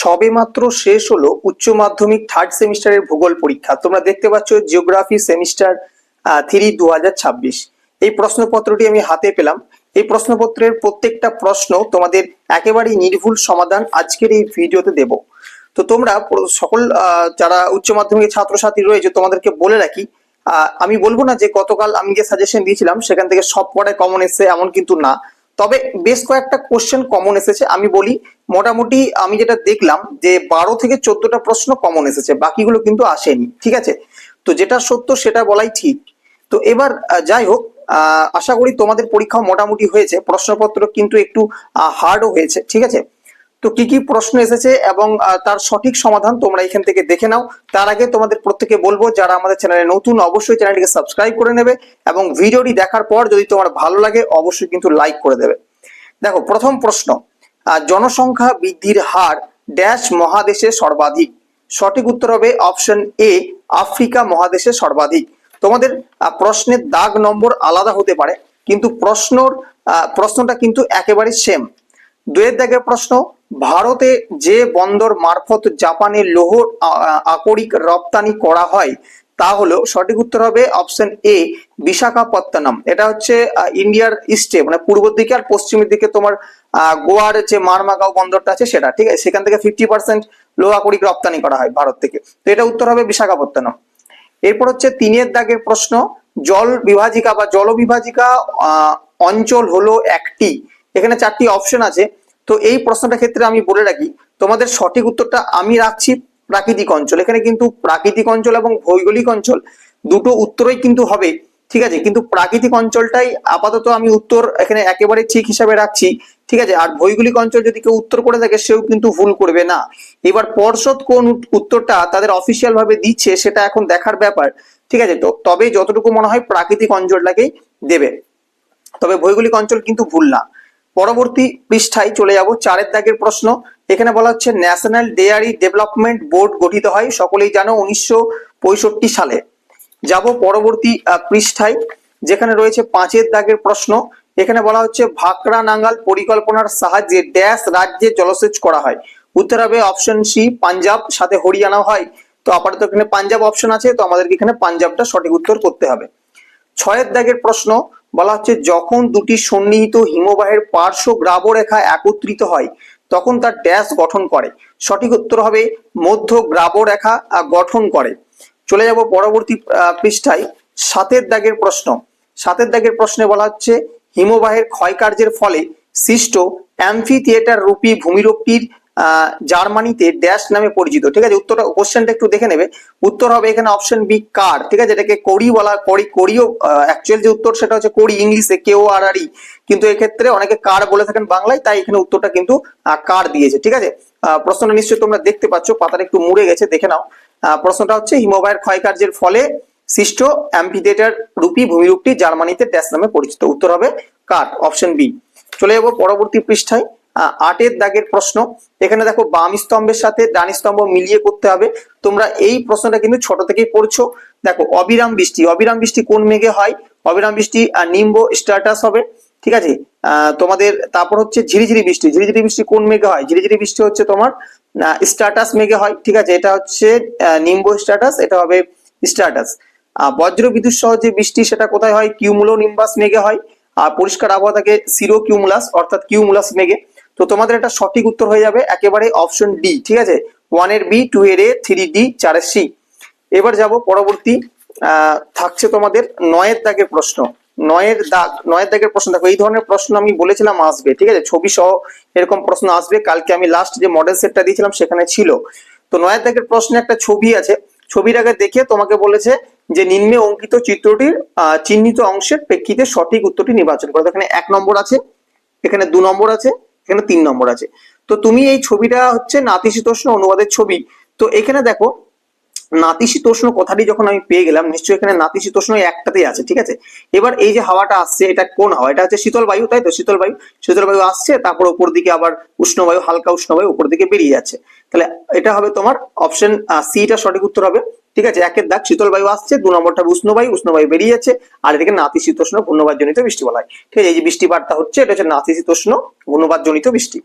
সবেমাত্র শেষ হলো উচ্চ মাধ্যমিক থার্ড সেমিস্টারের ভূগোল পরীক্ষা। তোমরা দেখতে পাচ্ছ জিওগ্রাফি সেমিস্টার থ্রি দু এই প্রশ্নপত্রটি আমি হাতে পেলাম। এই প্রশ্নপত্রের প্রত্যেকটা প্রশ্ন তোমাদের একেবারেই নির্ভুল সমাধান আজকের এই ভিডিওতে দেব। তো তোমরা সকল যারা উচ্চ মাধ্যমিকের ছাত্রছাত্রী রয়েছে, তোমাদেরকে বলে রাখি আমি বলব না যে গতকাল আমি যে সাজেশন দিয়েছিলাম, সেখান থেকে সব পড়ায় কমন এসেছে এমন কিন্তু না। তবে বেশ কয়েকটা কোশ্চেন কমন এসেছে। আমি বলি, মোটামুটি আমি যেটা দেখলাম যে বারো থেকে চোদ্দটা প্রশ্ন কমন এসেছে, বাকিগুলো কিন্তু আসেনি, ঠিক আছে? তো যেটা সত্য সেটা বলাই ঠিক। তো এবার যাই হোক আশা করি তোমাদের পরীক্ষা মোটামুটি হয়েছে, প্রশ্নপত্র কিন্তু একটু হার্ডও হয়েছে, ঠিক আছে? তো কি কি প্রশ্ন এসেছে এবং তার সঠিক সমাধান তোমরা এখান থেকে দেখে নাও। তার আগে তোমাদের প্রত্যেকে বলব, যারা আমাদের চ্যানেলে নতুন, অবশ্যই চ্যানেলটিকে সাবস্ক্রাইব করে নেবে এবং ভিডিওটি দেখার পর যদি তোমার ভালো লাগে, অবশ্যই কিন্তু লাইক করে দেবে। দেখো, প্রথম প্রশ্ন জনসংখ্যা বৃদ্ধির হার ড্যাশ মহাদেশে সর্বাধিক। সঠিক উত্তর হবে অপশন এ, আফ্রিকা মহাদেশে সর্বাধিক। তোমাদের প্রশ্নের দাগ নম্বর আলাদা হতে পারে, কিন্তু প্রশ্নর প্রশ্নটা কিন্তু একেবারে সেম দুয়ের দাগের প্রশ্ন ভারতে যে বন্দর মারফত জাপানে লৌহ আকরিক রপ্তানি করা হয়, তা হলো সঠিক উত্তর হবে অপশন এ, বিশাখাপত্তনম। এটা হচ্ছে ইন্ডিয়ার ইস্টে মানে পূর্ব দিকে আর পশ্চিমের দিকে তোমার গোয়ার যে মারমাগাঁও বন্দরটা আছে সেটা, ঠিক আছে? সেখান থেকে ফিফটি পার্সেন্ট লৌহ আকরিক রপ্তানি করা হয় ভারত থেকে। তো এটা উত্তর হবে বিশাখাপত্তনম। এরপর হচ্ছে তিনের দাগের প্রশ্ন, জল বিভাজিকা বা জল বিভাজিকা অঞ্চল হলো একটি। এখানে চারটি অপশন আছে। তো এই প্রশ্নটার ক্ষেত্রে আমি বলে রাখি, তোমাদের সঠিক উত্তরটা আমি রাখছি প্রাকৃতিক অঞ্চল। এখানে কিন্তু প্রাকৃতিক অঞ্চল এবং ভৌগোলিক অঞ্চল দুটো উত্তরই কিন্তু হবে, ঠিক আছে? কিন্তু প্রাকৃতিক অঞ্চলটাই আপাতত আমি উত্তর এখানে একেবারে ঠিক হিসাবে রাখছি, ঠিক আছে? আর ভৌগোলিক অঞ্চল যদি কেউ উত্তর করে থাকে, সেও কিন্তু ভুল করবে না। এবার পর্ষদ কোন উত্তরটা তাদের অফিসিয়াল ভাবে দিচ্ছে সেটা এখন দেখার ব্যাপার, ঠিক আছে? তো তবে যতটুকু মনে হয় প্রাকৃতিক অঞ্চলটাকেই দেবে। তবে ভৌগোলিক অঞ্চল কিন্তু ভুল না। পরবর্তী পৃষ্ঠায় চলে যাব। চারের দাগের প্রশ্ন, এখানে বলা হচ্ছে ন্যাশনাল ডেয়ারি ডেভেলপমেন্ট বোর্ড গঠিত হয়, সকলেই জানো, উনিশশো পঁয়ষট্টি সালে। যাব পরবর্তী পৃষ্ঠায়, যেখানে রয়েছে পাঁচের দাগের প্রশ্ন, এখানে বলা হচ্ছে ভাকরা নাঙ্গাল পরিকল্পনার সাহায্যে ড্যাশ রাজ্যে জলসেচ করা হয়। উত্তর হবে অপশন সি পাঞ্জাব, সাথে হরিয়ানা হয়। তো আপাতত এখানে পাঞ্জাব অপশন আছে, তো আমাদেরকে এখানে পাঞ্জাবটা সঠিক উত্তর করতে হবে। ছয়ের দাগের প্রশ্ন বলা হচ্ছে যখন দুটি সন্নিহিত হিমবাহের পার্শ্ব গ্রাবরেখা একত্রিত হয়, তখন তার ড্যাশ গঠন করে। সঠিক উত্তর হবে মধ্য গ্রাবরেখা গঠন করে। চলে যাব পরবর্তী পৃষ্ঠায় সাতের দাগের প্রশ্ন। সাতের দাগের প্রশ্নে বলা হচ্ছে, হিমবাহের ক্ষয়কার্যের ফলে সৃষ্ট অ্যাম্ফি থিয়েটার রূপী ভূমিরূপটির জার্মানিতে ড্যাশ নামে পরিচিত, ঠিক আছে? উত্তরটা কোশ্চেনটা একটু দেখে নেবে। উত্তর হবে এখানে অপশন বি কার ঠিক আছে? এটাকে করি বলা, করি, করিও অ্যাকচুয়াল যে উত্তর সেটা হচ্ছে করি, ইংলিশে কেও আর আর ই কিন্তু এক্ষেত্রে অনেকে কার বলে থাকেন বাংলায়, তাই এখানে উত্তরটা কিন্তু কার দিয়েছে, ঠিক আছে? প্রশ্নটা নিশ্চয়ই তোমরা দেখতে পাচ্ছ, পাতাটা একটু মুড়ে গেছে, দেখে নাও। প্রশ্নটা হচ্ছে, হিমবাহের ক্ষয়কার্যের ফলে সৃষ্ট অ্যাম্পিথিয়েটার রূপী ভূমিরূপটি জার্মানিতে ড্যাশ নামে পরিচিত। উত্তর হবে কার অপশন বি চলে যাব পরবর্তী পৃষ্ঠায়। আটের দাগের প্রশ্ন। এখানে দেখো বাম স্তম্ভের সাথে ডান স্তম্ভ মিলিয়ে করতে হবে। তোমরা এই প্রশ্নটা কিন্তু ছোট থেকেই পড়ছো। দেখো, অবিরাম বৃষ্টি। অবিরাম বৃষ্টি কোন মেঘে হয়? অবিরাম বৃষ্টি নিম্ব স্ট্যাটাস হবে। ঠিক আছে? তোমাদের, তারপর হচ্ছে ঝিরিঝিরি বৃষ্টি। ঝিরিঝিরি বৃষ্টি কোন মেঘে হয়? ঝিরিঝিরি বৃষ্টি হচ্ছে তোমার স্ট্যাটাস মেঘে হয়। ঠিক আছে? এটা হচ্ছে নিম্ব স্ট্যাটাস, এটা হবে স্ট্যাটাস। বজ্র বিদ্যুৎ সহ যে বৃষ্টি, সেটা কোথায় হয়? কিউমুলো নিম্বাস মেঘে হয়। আর পরিষ্কার আবহাওয়া থাকে সিরো কিউমুলাস, অর্থাৎ কিউমুলাস মেঘে। তো তোমাদের এটা সঠিক উত্তর হয়ে যাবে, একেবারে অপশন ডি ঠিক আছে? ওয়ানের বি টু এর এ থ্রি ডি চারের সি এবার যাব পরবর্তী থাকছে তোমাদের নয়ের দাগের প্রশ্ন। নয়ের দাগ, নয়ের দাগের প্রশ্ন। দেখো, এই ধরনের প্রশ্ন আমি বলেছিলাম আসবে, ঠিক আছে? ছবি সহ এরকম প্রশ্ন আসবে। কালকে আমি লাস্ট যে মডেল সেটটা দিয়েছিলাম সেখানে ছিল। তো নয়ের দাগের প্রশ্নে একটা ছবি আছে। ছবির আগে দেখে তোমাকে বলেছে যে নিম্নে অঙ্কিত চিত্রটির চিহ্নিত অংশের প্রেক্ষিতে সঠিক উত্তরটি নির্বাচন করো। এখানে এক নম্বর আছে, এখানে দু নম্বর আছে এখানে তিন নম্বর আছে। তো তুমি এই ছবিটা হচ্ছে নাতিশীতোষ্ণ অনুবাদের ছবি। তো এখানে দেখো নাতিশীতোষ্ণ কথাটি যখন আমি পেয়ে গেলাম, নিশ্চয়ই এখানে নাতিশীতোষ্ণ একটাতেই আছে, ঠিক আছে? এবার এই যে হাওয়াটা আসছে, এটা কোন হাওয়া? এটা হচ্ছে শীতল বায়ু, তাই তো? শীতল বায়ু। শীতল বায়ু আসছে, তারপর উপর দিকে আবার উষ্ণ বায়ু, হালকা উষ্ণ বায়ু উপর দিকে বেরিয়ে যাচ্ছে। তাহলে এটা হবে তোমার অপশন সি সিটা সঠিক উত্তর হবে। ঠিক আছে, একের দাগ শীতল বায়ু আসছে, দু নম্বরটা উষ্ণ বায়ু উষ্ণ বায়ু বেরিয়ে যাচ্ছে আর এটাকে নাতিশীতোষ্ণ ঘূর্ণবাদ জনিত বৃষ্টি বলা হয়। ঠিক আছে, এই যে বৃষ্টিপাতটা হচ্ছে, এটা হচ্ছে নাতিশীতোষ্ণ ঘূর্ণবাদ জনিত বৃষ্টি।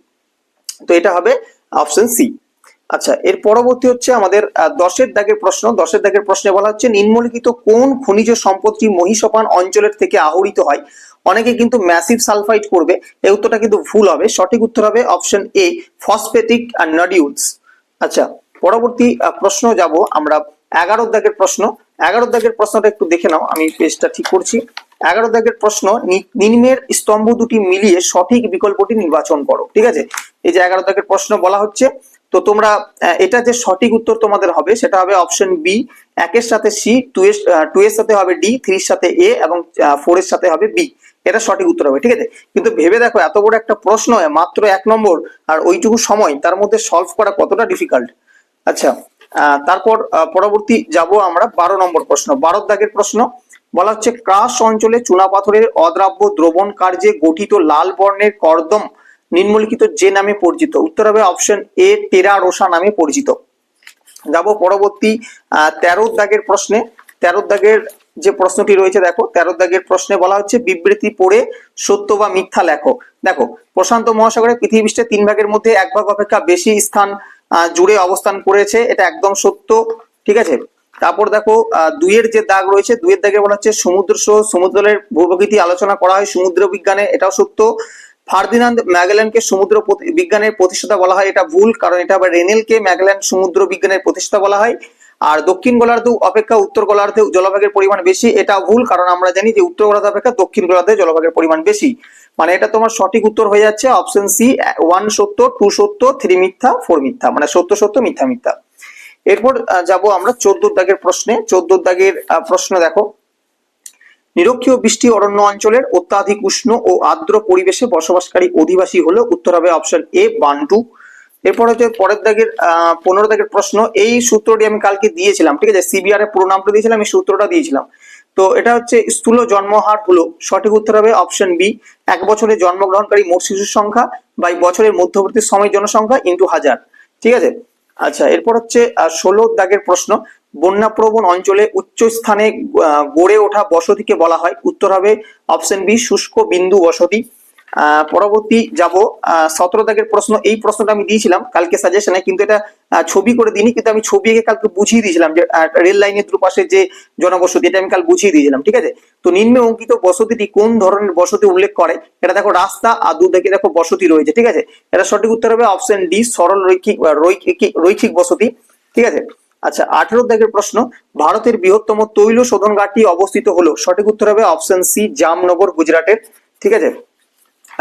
তো এটা হবে অপশন সি আচ্ছা এর পরবর্তী হচ্ছে আমাদের দশের দাগের প্রশ্ন। দশের দাগের প্রশ্নে বলা হচ্ছে, নিম্নলিখিত কোন খনিজ সম্পদটি মহিষপান অঞ্চলের থেকে আহরিত হয়? অনেকে কিন্তু ম্যাসিভ সালফাইড করবে, এই উত্তরটা কিন্তু ভুল হবে। সঠিক উত্তর হবে অপশন এ ফসফেটিক আর নডিউলস আচ্ছা পরবর্তী প্রশ্ন যাব আমরা এগারো দাগের প্রশ্ন। এগারো দাগের প্রশ্নটা একটু দেখে নাও, আমি পেজটা ঠিক করছি। এগারো দাগের প্রশ্ন নিম্নের স্তম্ভ দুটি মিলিয়ে সঠিক বিকল্পটি নির্বাচন করো, ঠিক আছে? এই যে এগারো দাগের প্রশ্ন বলা হচ্ছে, তো তোমরা এটা যে সঠিক উত্তর তোমাদের হবে, সেটা হবে অপশন বি একের সাথে সি টু এর টু এর সাথে হবে ডি থ্রির সাথে এ এবং ফোর এর সাথে হবে বি এটা সঠিক উত্তর হবে, ঠিক আছে? কিন্তু ভেবে দেখো, এত বড় একটা প্রশ্ন, মাত্র এক নম্বর, আর ওইটুকু সময়, তার মধ্যে সলভ করা কতটা ডিফিকাল্ট আচ্ছা তারপর পরবর্তী যাব আমরা বারো নম্বর প্রশ্ন। বারো দাগের প্রশ্ন, বলা হচ্ছে, ক্রাস অঞ্চলে চুনাপাথরের অদ্রাব্য দ্রবণ কার্যে গঠিত লাল বর্ণের কর্দম নিম্নলিখিত যে নামে পরিচিত। উত্তর হবে অপশন এ টেরা রোসা নামে পরিচিত। যাব পরবর্তী তেরো দাগের প্রশ্নে। তেরো দাগের যে প্রশ্নটি রয়েছে, দেখো তেরো দাগের প্রশ্নে বলা হচ্ছে, বিবৃতি পড়ে সত্য বা মিথ্যা লেখো। দেখো, প্রশান্ত মহাসাগরে পৃথিবী তিন ভাগের মধ্যে এক ভাগ অপেক্ষা বেশি স্থান জুড়ে অবস্থান করেছে, এটা একদম সত্য, ঠিক আছে? তারপর দেখো দুইয়ের যে দাগ রয়েছে, দুইয়ের দাগে বলা হচ্ছে সমুদ্র সহ, সমুদ্রের ভূপ্রকৃতি আলোচনা করা হয় সমুদ্র বিজ্ঞানে, এটাও সত্য। ফার্দিনান্দ ম্যাগেলানকে সমুদ্র বিজ্ঞানের প্রতিষ্ঠাতা বলা হয়, এটা ভুল, কারণ এটা আবার রেনেলকে ম্যাগেলান সমুদ্র বিজ্ঞানের প্রতিষ্ঠাতা বলা হয়। আর দক্ষিণ গোলার্ধে অপেক্ষা উত্তর গোলার্ধে জলভাগের পরিমাণ বেশি এটা ভুল, কারণ আমরা জানি যে উত্তর গোলার্ধ অপেক্ষা দক্ষিণ গোলার্ধে জলভাগের পরিমাণ বেশি। মানে এটা তোমার সঠিক উত্তর হয়ে যাচ্ছে অপশন সি ওয়ান সত্য টু সত্য থ্রি মিথ্যা ফোর মিথ্যা মানে সত্য সত্য, মিথ্যা মিথ্যা। এরপর যাব আমরা চোদ্দ দাগের প্রশ্নে। চোদ্দ দাগের প্রশ্ন দেখো। নিরক্ষীয় বৃষ্টি অরণ্য অঞ্চলের অত্যাধিক উষ্ণ ও আর্দ্র পরিবেশে বসবাসকারী অধিবাসী হলো উত্তর হবে অপশন এ বান্টু এরপর হচ্ছে পরের দাগের পনেরো দাগের প্রশ্ন। এই সূত্রটি আমি কালকে দিয়েছিলাম, ঠিক আছে? সিবিআর এর পুরো নামটা দিয়েছিলাম, এই সূত্রটা দিয়েছিলাম। তো এটা হচ্ছে স্থূল জন্মহার হলো। সঠিক উত্তর হবে অপশন বি এক বছরে জন্মগ্রহণকারী মোট শিশুর সংখ্যা বা বছরের মধ্যবর্তী সময় জনসংখ্যা ইন্টু হাজার। ঠিক আছে? আচ্ছা এরপর হচ্ছে ষোলো দাগের প্রশ্ন। বন্যাপ্রবণ অঞ্চলে উচ্চ স্থানে গড়ে ওঠা বসতিকে বলা হয়। উত্তর হবে অপশন বি শুষ্ক বিন্দু বসতি। পরবর্তী যাব। সতেরো দাগের প্রশ্ন, এই প্রশ্নটা আমি দিয়েছিলাম কালকে সাজেশনে কিন্তু এটা ছবি করে দিইনি, কিন্তু আমি ছবি এঁকে কালকে বুঝিয়ে দিয়েছিলাম যে রেল লাইনের দুপাশে যে জনবসতি, এটা আমি কাল বুঝিয়ে দিয়েছিলাম, ঠিক আছে? তো নিম্নে অঙ্কিত বসতিটি কোন ধরনের বসতি উল্লেখ করে? এটা দেখো রাস্তা, আর দুদিকে দেখো বসতি রয়েছে, ঠিক আছে? এটা সঠিক উত্তর হবে অপশন ডি সরল রৈখিক রৈখিক বসতি, ঠিক আছে? আচ্ছা আঠেরো দাগের প্রশ্ন, ভারতের বৃহত্তম তৈল শোধন ঘাটটি অবস্থিত হলো। সঠিক উত্তর হবে অপশন সি জামনগর, গুজরাটের, ঠিক আছে?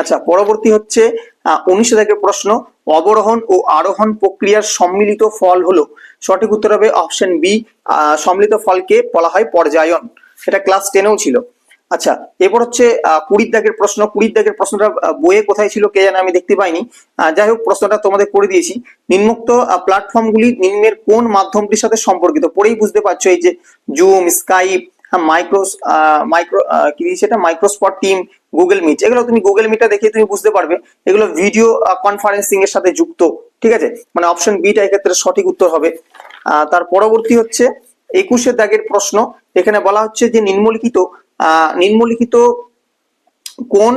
আচ্ছা পরবর্তী হচ্ছে উনিশ দাগের প্রশ্ন, অবরোহণ ও আরোহণ প্রক্রিয়ার সম্মিলিত ফল হলো, সঠিক উত্তর হবে অপশন বি সম্মিলিত ফলকে বলা হয় পর্যায়ন। এটা ক্লাস টেনেও ছিল। আচ্ছা এরপর হচ্ছে কুড়ির দাগের প্রশ্ন, কুড়ির দাগের প্রশ্নটা বইয়ে কোথায় ছিল কে জানে আমি দেখতে পাইনি। যাই হোক, প্রশ্নটা তোমাদের করে দিয়েছি। নিম্নোক্ত প্ল্যাটফর্মগুলি নিম্নের কোন মাধ্যমটির সাথে সম্পর্কিত? পরেই বুঝতে পারছ এই যে জুম স্কাইপ মাইক্রোস মাইক্রো কি দিয়েছে এটা? মাইক্রোস্পট টিম গুগল মিট এগুলো তুমি গুগল মিটটা দেখে তুমি বুঝতে পারবে। এগুলো ভিডিও কনফারেন্সিং এর সাথে যুক্ত, ঠিক আছে? মানে অপশন বিটা এক্ষেত্রে সঠিক উত্তর হবে। তার পরবর্তী হচ্ছে একুশের দাগের প্রশ্ন। এখানে বলা হচ্ছে যে নিম্নলিখিত নিম্নলিখিত কোন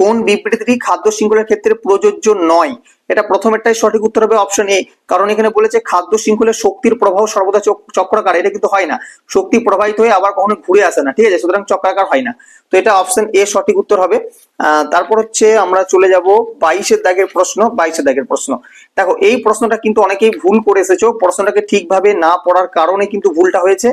কোন বিবৃতিটি খাদ্য শৃঙ্খলের ক্ষেত্রে প্রযোজ্য নয়? এটা প্রথমেরটাই সঠিক উত্তর হবে অপশন এ কারণ এখানে বলেছে খাদ্য শৃঙ্খলের শক্তির প্রভাব সর্বদা চক্রাকার, এটা কিন্তু হয় না। শক্তি প্রবাহিত হয়ে আবার কখনো ঘুরে আসে না, ঠিক আছে? সুতরাং চক্রাকার হয় না। তো এটা অপশন এ সঠিক উত্তর হবে। তারপর হচ্ছে আমরা চলে যাব বাইশের দাগের প্রশ্ন, বাইশের দাগের প্রশ্ন। দেখো, এই প্রশ্নটা কিন্তু অনেকেই ভুল করে এসেছ। প্রশ্নটাকে ঠিকভাবে না পড়ার কারণে কিন্তু ভুলটা হয়েছে।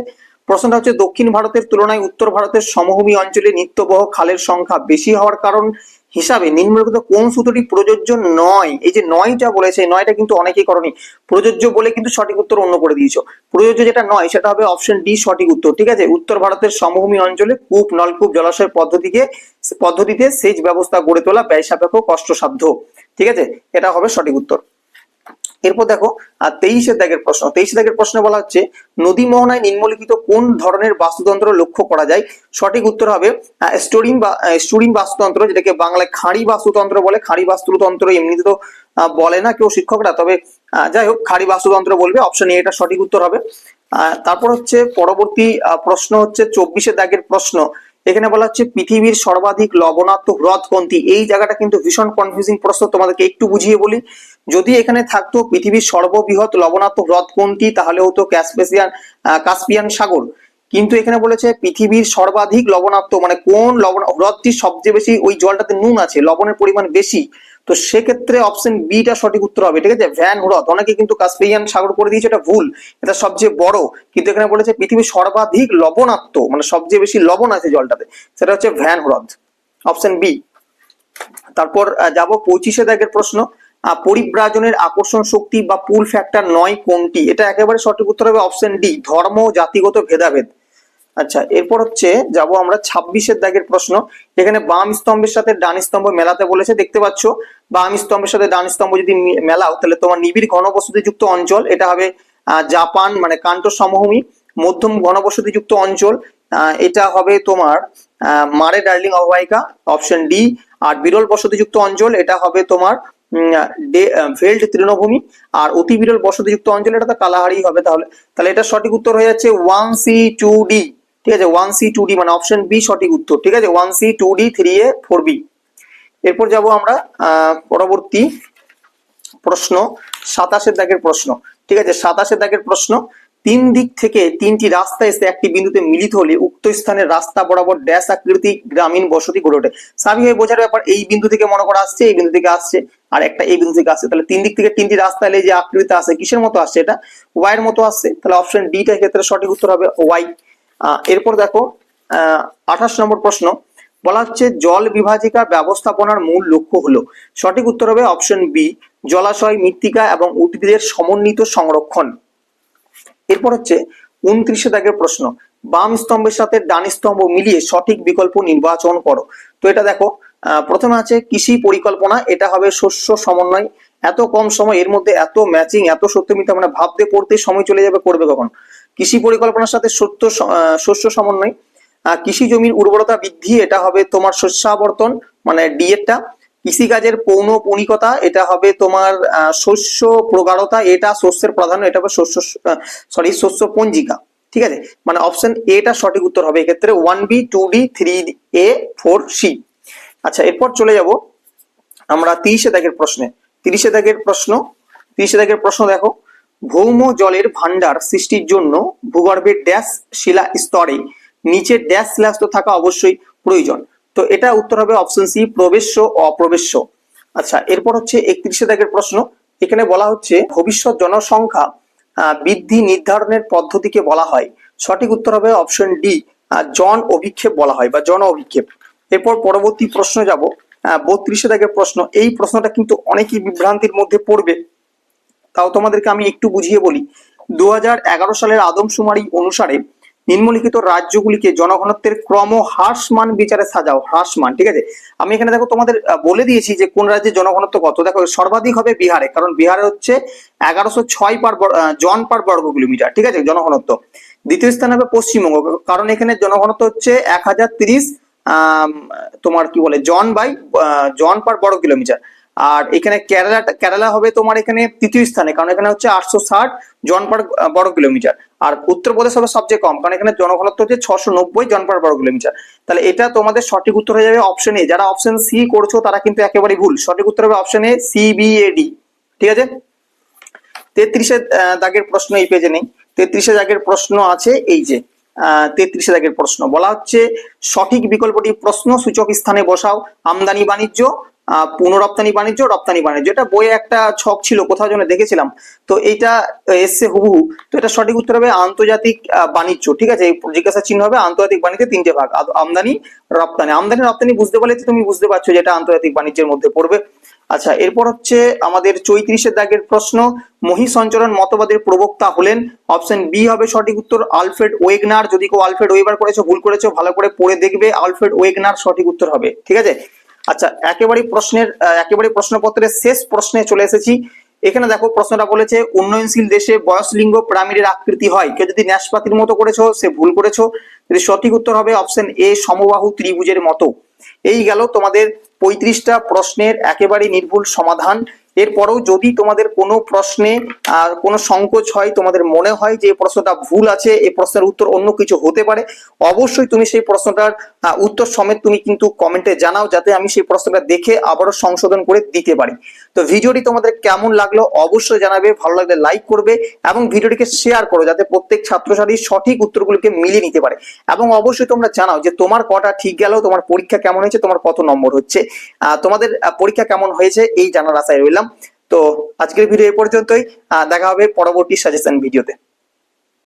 প্রশ্নটা হচ্ছে, দক্ষিণ ভারতের তুলনায় উত্তর ভারতের সমভূমি অঞ্চলে নিত্যবহ খালের সংখ্যা বেশি হওয়ার কারণ হিসাবে নিম্নলিখিত কোন সূত্রটি প্রযোজ্য নয়? এই যে নয়টা বলেছে, নয়টা কিন্তু অনেকেই করনি। প্রযোজ্য বলে কিন্তু সঠিক উত্তর অন্য করে দিয়েছ। প্রযোজ্য যেটা নয়, সেটা হবে অপশন ডি সঠিক উত্তর, ঠিক আছে? উত্তর ভারতের সমভূমি অঞ্চলে কূপ, নলকূপ, জলাশয় পদ্ধতিকে, পদ্ধতিতে সেচ ব্যবস্থা গড়ে তোলা ব্যয় সাপেক্ষ কষ্টসাধ্য, ঠিক আছে? এটা হবে সঠিক উত্তর। এরপর দেখো, আর তেইশের দাগের প্রশ্ন। তেইশে দাগের প্রশ্ন বলা হচ্ছে, নদী মোহনায় নিম্নলিখিত কোন ধরনের বাস্তুতন্ত্র লক্ষ্য করা যায়? সঠিক উত্তর হবে স্টোরিং বা স্টোরিং বাস্তুতন্ত্র, যেটাকে বাংলায় খাঁড়ি বাস্তুতন্ত্র বলে। খাঁড়ি বাস্তুতন্ত্র এমনিতে তো বলে না কেউ শিক্ষকরা, তবে যাই হোক, খাঁড়ি বাস্তুতন্ত্র বলবে অপশন এ এটা সঠিক উত্তর হবে। তারপর হচ্ছে, পরবর্তী প্রশ্ন হচ্ছে চব্বিশের দাগের প্রশ্ন। এখানে বলা হচ্ছে পৃথিবীর সর্বাধিক লবণাত্ম হ্রদ কোনটি এই জায়গাটা কিন্তু ভীষণ কনফিউজিং প্রশ্ন, তোমাদেরকে একটু বুঝিয়ে বলি। যদি এখানে থাকতো পৃথিবীর সর্ববৃহৎ লবণাত্ম হ্রদ কোনটি তাহলে হতো ক্যাসপেসিয়ান কাসপিয়ান কাস্পিয়ান সাগর। কিন্তু এখানে বলেছে পৃথিবীর সর্বাধিক লবণাত্ম মানে কোন লবণ হ্রদটি সবচেয়ে বেশি ওই জলটাতে নুন আছে, লবণের পরিমাণ বেশি। তো সেক্ষেত্রে অপশন বিটা সঠিক উত্তর হবে, ঠিক আছে? ভ্যান হ্রদ অনেকে কিন্তু কাস্পিয়ান সাগর করে দিয়েছে, এটা ভুল, এটা সবচেয়ে বড়। কিন্তু এখানে বলেছে পৃথিবীর সর্বাধিক লবণাক্ত মানে সবচেয়ে বেশি লবণ আছে জলটাতে, সেটা হচ্ছে ভ্যান হ্রদ অপশন বি তারপর যাব পঁচিশে দাগের প্রশ্ন। পরিব্রাজনের আকর্ষণ শক্তি বা পুল ফ্যাক্টর নয় কোনটি? এটা একেবারে সঠিক উত্তর হবে অপশন ডি ধর্ম, জাতিগত ভেদাভেদ। আচ্ছা এরপর হচ্ছে যাব আমরা ছাব্বিশের দাগের প্রশ্ন। এখানে বাম স্তম্ভের সাথে ডান স্তম্ভ মেলাতে বলেছে, দেখতে পাচ্ছ? বাম স্তম্ভের সাথে ডান স্তম্ভ যদি মেলাও, তাহলে তোমার নিবিড় ঘনবসতিযুক্ত অঞ্চল, এটা হবে জাপান মানে কান্ট সমভূমি মধ্যম ঘনবসতিযুক্ত অঞ্চল এটা হবে তোমার মারে ডার্লিং অববাহিকা, অপশন ডি। আর বিরল বসতিযুক্ত অঞ্চল, এটা হবে তোমার ভেল্ড তৃণভূমি। আর অতি বিরল বসতিযুক্ত অঞ্চল, এটা তো কালাহারি হবে তাহলে। তাহলে এটা সঠিক উত্তর হয়ে যাচ্ছে ওয়ান সি টু ডি। ঠিক আছে ওয়ান সি টু ডি মানে অপশন বি সঠিক উত্তর, ঠিক আছে? One C two D three A four B এরপর যাব আমরা পরবর্তী প্রশ্ন, সাতাশের দাগের প্রশ্ন, ঠিক আছে? সাতাশের দাগের প্রশ্ন, তিন দিক থেকে তিনটি রাস্তা এসে একটি বিন্দুতে মিলিত হলে উক্ত স্থানের রাস্তা বরাবর ড্যাশ আকৃতি গ্রামীণ বসতি গড়ে ওঠে। স্বাভাবিক বোঝার ব্যাপার, এই বিন্দু থেকে মনে করা আসছে, এই বিন্দু থেকে আসছে, আর একটা এই বিন্দু থেকে আসছে। তাহলে তিন দিক থেকে তিনটি রাস্তা এলে যে আকৃতি আসে, কিসের মতো আসছে এটা? ওয়াই এর মতো আসছে, তাহলে অপশন ডি টা ক্ষেত্রে সঠিক উত্তর হবে ওয়াই এরপর দেখো আঠাশ নম্বর প্রশ্ন। বলা হচ্ছে জল বিভাজিকা ব্যবস্থাপনার মূল লক্ষ্য হলো। সঠিক উত্তর হবে অপশন বি জলাশয়, মৃত্তিকা এবং উদ্ভিদের সমন্বিত সংরক্ষণ। এরপর হচ্ছে উনত্রিশে দাগের প্রশ্ন, বাম স্তম্ভের সাথে ডান স্তম্ভ মিলিয়ে সঠিক বিকল্প নির্বাচন করো। তো এটা দেখো প্রথমে আছে কৃষি পরিকল্পনা, এটা হবে শস্য সমন্বয়। এত কম সময়, এর মধ্যে এত ম্যাচিং এত সত্যমিতা মানে ভাবতে পড়তে সময় চলে যাবে, করবে কখন? কৃষি পরিকল্পনার সাথে সত্য শস্য সমন্বয়। কৃষি জমির উর্বরতা বৃদ্ধি, এটা হবে তোমার শস্যাবর্তন মানে ডিএটা কৃষিকাজের পৌনপণিকতা এটা হবে তোমার শস্য প্রগাঢ়তা, এটা শস্যের প্রাধান্য, এটা হবে শস্য সরি শস্য পঞ্জিকা। ঠিক আছে? মানে অপশন এটা সঠিক উত্তর হবে। এক্ষেত্রে one B two D three A four C আচ্ছা এরপর চলে যাব আমরা তিরিশে দাগের প্রশ্নে। তিরিশে দাগের প্রশ্ন। তিরিশে দাগের প্রশ্ন দেখো। ভৌম জলের ভান্ডার সৃষ্টির জন্য ভূগর্ভের ড্যাশ শিলা স্তরে নিচে ড্যাশ শিলাস্তর থাকা অবশ্যই প্রয়োজন। তো এটা উত্তর হবে অপশন সি প্রবেশ্য অপ্রবেশ্য। আচ্ছা এরপর হচ্ছে একত্রিশে দাগের প্রশ্ন। এখানে বলা হচ্ছে, ভবিষ্যৎ জনসংখ্যা বৃদ্ধি নির্ধারণের পদ্ধতিকে বলা হয়। সঠিক উত্তর হবে অপশন ডি জন অভিক্ষেপ বলা হয় বা জন অভিক্ষেপ। এরপর পরবর্তী প্রশ্ন যাব। বত্রিশে দাগের প্রশ্ন। এই প্রশ্নটা কিন্তু অনেকই বিভ্রান্তির মধ্যে পড়বে। তাও তোমাদেরকে আমি একটু বুঝিয়ে বলি। দুহাজার এগারো সালের আদমশুমারি অনুসারে নিম্নলিখিত রাজ্যগুলিকে জনঘনত্বের ক্রম হ্রাসমান বিচারে সাজাও, হ্রাসমান, ঠিক আছে? আমি এখানে দেখো তোমাদের বলে দিয়েছি যে কোন রাজ্যে জনঘনত্ব কত। দেখো, সর্বাধিক হবে বিহারে, কারণ বিহারে হচ্ছে এগারোশো ছয় পার জন পার বর্গ কিলোমিটার, ঠিক আছে, জনঘনত্ব। দ্বিতীয় স্থানে হবে পশ্চিমবঙ্গ, কারণ এখানে জনঘনত্ব হচ্ছে এক হাজার তিরিশ তোমার কি বলে, জন বাই জন পার বর্গ কিলোমিটার। আর এখানে কেরালাটা কেরালা হবে তোমার এখানে তৃতীয় স্থানে, কারণ এখানে হচ্ছে আটশো ষাট জন পার বর্গ কিলোমিটার। আর উত্তরপ্রদেশ হবে সবচেয়ে কম, কারণ এখানে জনঘনত্ব হচ্ছে ছশো নব্বই জন পার বর্গ কিলোমিটার। তাহলে এটা তোমাদের সঠিক উত্তর হয়ে যাবে অপশন এ যারা অপশন সি করছ, তারা কিন্তু একেবারে ভুল। সঠিক উত্তর হবে option A C B A D ঠিক আছে? তেত্রিশে দাগের প্রশ্ন এই পেজে নেই। তেত্রিশে দাগের প্রশ্ন আছে এই যে তেত্রিশে দাগের প্রশ্ন। বলা হচ্ছে, সঠিক বিকল্পটি প্রশ্ন সূচক স্থানে বসাও। আমদানি বাণিজ্য পুনরপ্তানি বাণিজ্য, রপ্তানি বাণিজ্য। এটা বইয়ে একটা ছক ছিল, কোথাও যেন দেখেছিলাম। তো এইটা এসছে হুবহু। তো এটা সঠিক উত্তর হবে আন্তর্জাতিক বাণিজ্য। ঠিক আছে? জিজ্ঞাসা চিহ্ন হবে আন্তর্জাতিক বাণিজ্যে তিনটে ভাগ। আমদানি, রপ্তানি। আমদানি, রপ্তানি বুঝতে পারলে তুমি বুঝতে পারছ যে এটা আন্তর্জাতিক বাণিজ্যের মধ্যে পড়বে। আচ্ছা এরপর হচ্ছে আমাদের চৈত্রিশের দাগের প্রশ্ন। মহি সঞ্চরণ মতবাদের প্রবক্তা হলেন অপশন বি হবে সঠিক উত্তর, আলফ্রেড ওয়েগনার। যদি কেউ আলফ্রেড ওয়েবার করেছ, ভুল করেছ, ভালো করে পড়ে দেখবে, আলফ্রেড ওয়েগনার সঠিক উত্তর হবে। ঠিক আছে? আচ্ছা একেবারে প্রশ্নের একেবারে প্রশ্নপত্রের শেষ প্রশ্নে চলে এসেছি। এখানে দেখো প্রশ্নটা বলেছে, উন্নয়নশীল দেশে বয়স লিঙ্গ পিরামিডের আকৃতি হয়। কেউ যদি ন্যাসপাতির মতো করেছ, সে ভুল করেছ। যদি সঠিক উত্তর হবে অপশন এ সমবাহু ত্রিভুজের মতো। এই গেল তোমাদের পঁয়ত্রিশটা প্রশ্নের একেবারে নির্ভুল সমাধান। এরপরেও যদি তোমাদের কোনো প্রশ্নে কোনো সংকোচ হয়, তোমাদের মনে হয় যে প্রশ্নটা ভুল আছে এই প্রশ্নের উত্তর অন্য কিছু হতে পারে, অবশ্যই তুমি সেই প্রশ্নটার উত্তর সমেত তুমি কিন্তু কমেন্টে জানাও যাতে আমি সেই প্রশ্নটা দেখে আবারও সংশোধন করে দিতে পারি। তো ভিডিওটি তোমাদের কেমন লাগল অবশ্যই জানাবে, ভালো লাগলে লাইক করবে এবং ভিডিওটিকে শেয়ার করো যাতে প্রত্যেক ছাত্রছাত্রী সঠিক উত্তরগুলোকে মিলিয়ে নিতে পারে। এবং অবশ্যই তোমরা জানাও যে তোমার কটা ঠিক গেল, তোমার পরীক্ষা কেমন হয়েছে, তোমার কত নম্বর হচ্ছে তোমাদের পরীক্ষা কেমন হয়েছে, এই জানার আশায় রইলাম। তো আজকের ভিডিও এ পর্যন্তই। দেখা হবে পরবর্তী সাজেশন ভিডিওতে